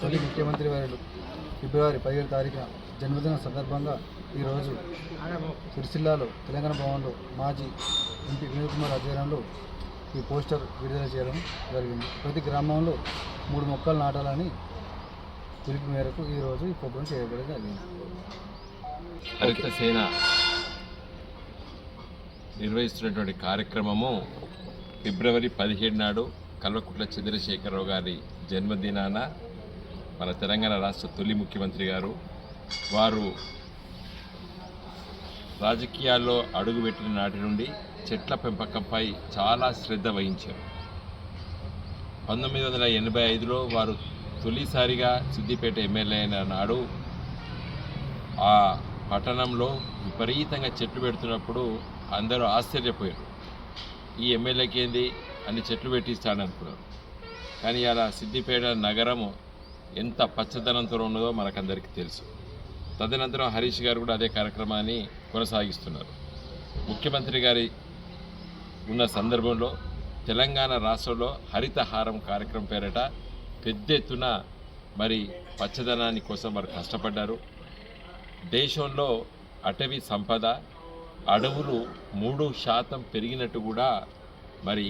తొలి ముఖ్యమంత్రి వారు ఫిబ్రవరి పదిహేడు తారీఖున జన్మదిన సందర్భంగా ఈరోజు సిరిసిల్లాలో తెలంగాణ భవన్లో మాజీ ఎంపీ వినోద్ కుమార్ ఆధ్వర్యంలో ఈ పోస్టర్ విడుదల చేయడం జరిగింది. ప్రతి గ్రామంలో మూడు మొక్కలు నాటాలని పిలుపు మేరకు ఈరోజు ఈ ప్రోగ్రాం చేయబడి జరిగింది. హరిత సేన నిర్వహిస్తున్నటువంటి కార్యక్రమము ఫిబ్రవరి పదిహేడు నాడు కల్వకుట్ల చంద్రశేఖరరావు గారి జన్మదినాన మన తెలంగాణ రాష్ట్ర తొలి ముఖ్యమంత్రి గారు వారు రాజకీయాల్లో అడుగుపెట్టిన నాటి నుండి చెట్ల పెంపకంపై చాలా శ్రద్ధ వహించారు. పంతొమ్మిది వందల ఎనభై ఐదులో వారు తొలిసారిగా సిద్దిపేట ఎమ్మెల్యే అయిన నాడు ఆ పట్టణంలో విపరీతంగా చెట్లు పెడుతున్నప్పుడు అందరూ ఆశ్చర్యపోయారు. ఈ ఎమ్మెల్యేకి ఏంది అన్ని చెట్లు పెట్టిస్తాడనుకున్నారు కానీ అలా సిద్దిపేట నగరము ఎంత పచ్చదనంతో ఉన్నదో మనకందరికీ తెలుసు. తదనంతరం హరీష్ గారు కూడా అదే కార్యక్రమాన్ని కొనసాగిస్తున్నారు. ముఖ్యమంత్రి గారి ఉన్న సందర్భంలో తెలంగాణ రాష్ట్రంలో హరితహారం కార్యక్రమం పేరట పెద్ద ఎత్తున మరి పచ్చదనాన్ని కోసం వారు కష్టపడ్డారు. దేశంలో అటవీ సంపద అడవులు మూడు శాతం పెరిగినట్టు కూడా మరి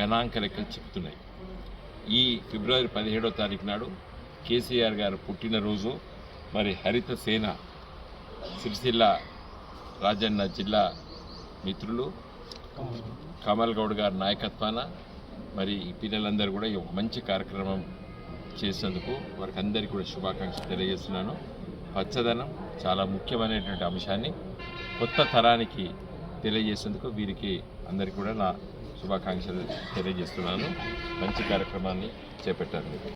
గణాంక లెక్కలు చెప్తున్నాయి. ఈ ఫిబ్రవరి పదిహేడో తారీఖు నాడు కేసీఆర్ గారు పుట్టినరోజు మరి హరిత సేన సిరిసిల్ల రాజన్న జిల్లా మిత్రులు కమల్ గౌడ్ గారి నాయకత్వాన మరి ఈ పిల్లలందరూ కూడా ఈ మంచి కార్యక్రమం చేసినందుకు వారికి అందరికీ కూడా శుభాకాంక్షలు తెలియజేస్తున్నాను. పచ్చదనం చాలా ముఖ్యమైనటువంటి అంశాన్ని కొత్త తరానికి తెలియజేసేందుకు వీరికి అందరికీ కూడా నా శుభాకాంక్షలు తెలియజేస్తున్నాను. మంచి కార్యక్రమాన్ని చేపట్టారు.